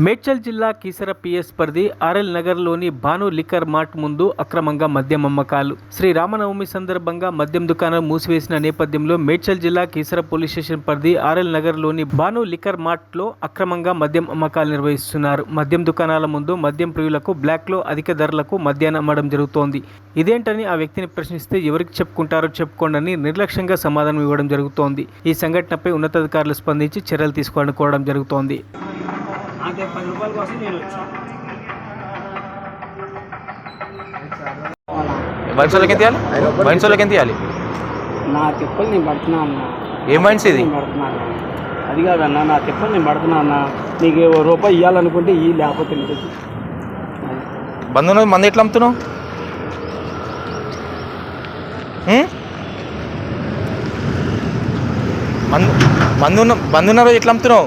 మేడ్చల్ జిల్లా కీసర పిఎస్ పరిధి ఆర్ఎల్ నగర్లోని భాను లిక్కర్ మార్ట్ ముందు అక్రమంగా మద్యం అమ్మకాలు. శ్రీ రామనవమి సందర్భంగా మద్యం దుకాణం మూసివేసిన నేపథ్యంలో మేడ్చల్ జిల్లా కీసర పోలీస్ స్టేషన్ పరిధి ఆర్ఎల్ నగర్లోని భాను లిక్కర్ మార్ట్లో అక్రమంగా మద్యం అమ్మకాలు నిర్వహిస్తున్నారు. మద్యం దుకాణాల ముందు మద్యం ప్రియులకు బ్లాక్లో అధిక ధరలకు మద్యాన్ని అమ్మడం జరుగుతోంది. ఇదేంటని ఆ వ్యక్తిని ప్రశ్నిస్తే ఎవరికి చెప్పుకుంటారో చెప్పుకోండి నిర్లక్ష్యంగా సమాధానం ఇవ్వడం జరుగుతోంది. ఈ సంఘటనపై ఉన్నతాధికారులు స్పందించి చర్యలు తీసుకోవడం జరుగుతోంది. అంతే పది రూపాయల కోసం నేను వచ్చాను వైన్స్ వాళ్ళకి ఎంత ఇవ్వాలి వైన్స్ వాళ్ళకి ఎంత ఇవ్వాలి నా తిప్పలు నేను పడుతున్నా అన్న. ఏం వైన్స్ ఇది? నేను పడుతున్నా అన్న. అది కాదన్న నా తిప్పలు నేను పడుతున్నా అన్న. నీకు రూపాయి ఇవ్వాలనుకుంటే ఈ లేకపోతే లేదు బంధు మంది ఎట్లా అమ్ముతున్నావు? మందు మందున్న బంధున్న రోజు ఎట్లా అమ్ముతున్నావు?